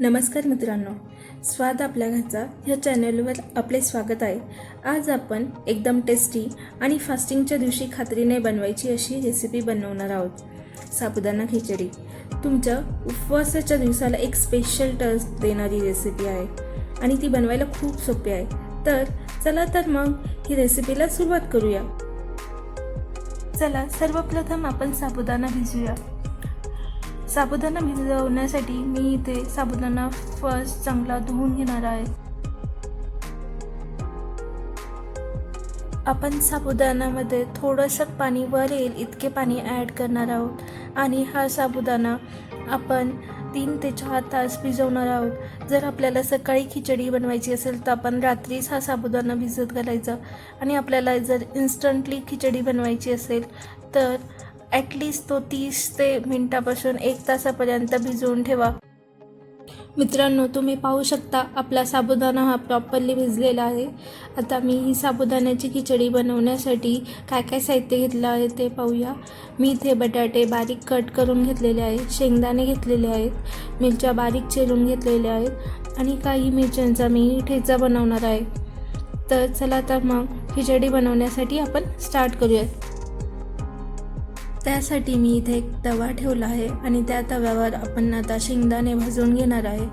नमस्कार मित्रांनो स्वाद आपल्या घरचा ह्या चॅनलवर आपले स्वागत आहे. आज आपण एकदम टेस्टी आणि फास्टिंगच्या दिवशी खात्रीने बनवायची अशी रेसिपी बनवणार आहोत. साबुदाणा खिचडी. तुमच्या उपवासाच्या दिवसाला एक स्पेशल टच देणारी रेसिपी आहे आणि ती बनवायला खूप सोपी आहे. तर चला तर मग ही रेसिपीला सुरुवात करूया. चला सर्वप्रथम आपण साबुदाणा भिजूया. साबुदाणा भिजवण्यासाठी मी इथे साबुदाणा फर्स्ट चांगला धुवून घेणार आहे. आपण साबुदाण्यामध्ये थोडंसं पाणी वर येईल इतके पाणी ॲड करणार आहोत. आणि हा साबुदाणा आपण तीन ते चार तास भिजवणार आहोत. जर आपल्याला सकाळी खिचडी बनवायची असेल तर आपण रात्रीच हा साबुदाणा भिजत घालायचा. आणि आपल्याला जर इन्स्टंटली खिचडी बनवायची असेल तर ॲटलिस्ट तो तीस ते मिनटापासून एक तासापर्यंत भिजवून ठेवा. मित्रांनो तुम्ही पाहू शकता आपला साबुदाणा हा प्रॉपरली भिजलेला आहे. आता मी ही साबुदाण्याची खिचडी बनवण्यासाठी काय काय साहित्य घेतलं आहे ते पाहूया. मी इथे बटाटे बारीक कट करून घेतलेले आहेत शेंगदाणे घेतलेले आहेत मिरच्या बारीक चिरून घेतलेल्या आहेत आणि काही मिरच्यांचा मी ठेचा बनवणार आहे. तर चला तर मग खिचडी बनवण्यासाठी आपण स्टार्ट करूयात. त्यासाठी मी इथे एक तवा ठेवला आहे आणि त्या तव्यावर आपण आता शेंगदाणे भाजून घेणार आहे.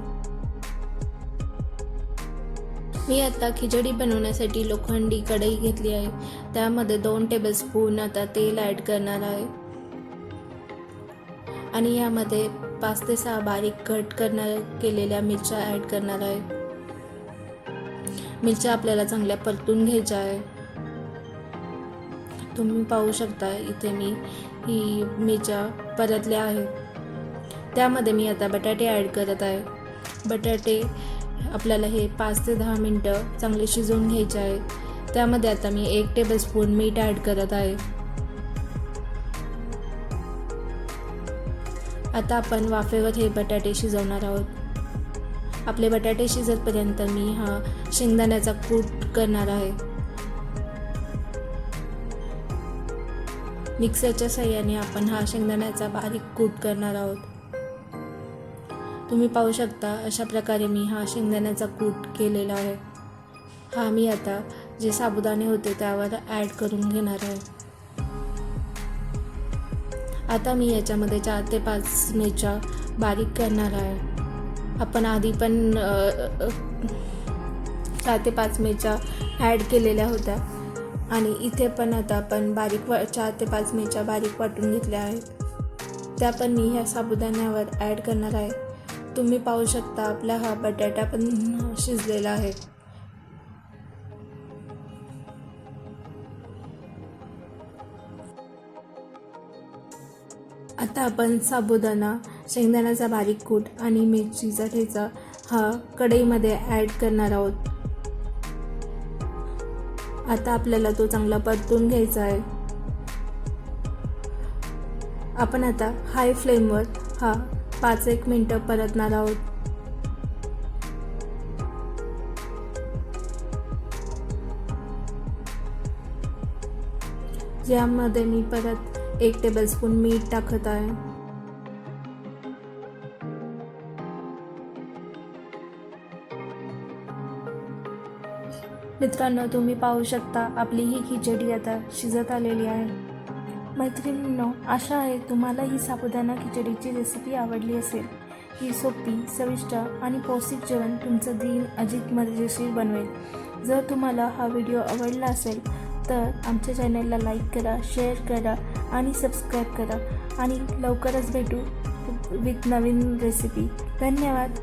मी आता खिचडी बनवण्यासाठी लोखंडी कढई घेतली आहे. त्यामध्ये दोन टेबलस्पून आता तेल ॲड करणार आहे. आणि यामध्ये पाच ते सहा बारीक कट करणार केलेल्या मिरच्या ॲड करणार आहे. मिरच्या आपल्याला चांगल्या परतून घ्यायच्या आहे. तुम्ही पाहू शकता इथे मी ही मिरच्या परतल्या आहेत त्यामध्ये मी आता बटाटे ॲड करत आहे. बटाटे आपल्याला हे पाच ते दहा मिनटं चांगले शिजवून घ्यायचे आहे. त्यामध्ये आता मी एक टेबलस्पून मीठ ॲड करत आहे. आता आपण वाफेवर हे बटाटे शिजवणार आहोत. आपले बटाटे शिजतपर्यंत मी हा शेंगदाण्याचा कूट करणार आहे. मिक्सरच्या सहाय्याने आपण हा शेंगदाण्याचा बारीक कूट करणार आहोत. तुम्ही पाहू शकता अशा प्रकारे मी हा शेंगदाण्याचा कूट केलेला आहे. हा मी आता जे साबुदाणे होते त्यावर ॲड करून घेणार आहे. आता मी याच्यामध्ये चार ते पाच मिरच्या बारीक करणार आहे. आपण आधी पण चार ते पाच मिरच्या ॲड केलेल्या होत्या. आणि इथे पण आता आपण बारीक वा चार ते पाच मिरच्या बारीक वाटून घेतल्या आहेत. त्या पण मी ह्या साबुदाण्यावर ॲड करणार आहे. तुम्ही पाहू शकता आपला हा बटाटा पण शिजलेला आहे. आता आपण साबुदाणा शेंगदाण्याचा बारीक कूट आणि मिरचीचा ठेचा हा कढईमध्ये ॲड करणार आहोत. आता आपल्याला तो चांगला परतून घ्यायचा आहे. आपण आता हाय फ्लेमवर हा पाच एक मिनटं परतणार आहोत. ज्यामध्ये मी परत एक टेबलस्पून मीठ टाकत आहे. मित्रांनो तुम्ही पाहू शकता आपली ही खिचडी आता शिजत आलेली आहे. मैत्रिणींनो आशा आहे तुम्हाला ही साबुदाणा खिचडीची रेसिपी आवडली असेल. ही सोपी चविष्ट आणि पौष्टिक जेवण तुमचं दिन अधिक मजेशीर बनवेल. जर तुम्हाला हा व्हिडिओ आवडला असेल तर आमच्या चॅनलला लाईक करा शेअर करा आणि सबस्क्राईब करा. आणि लवकरच भेटू विथ नवीन रेसिपी धन्यवाद.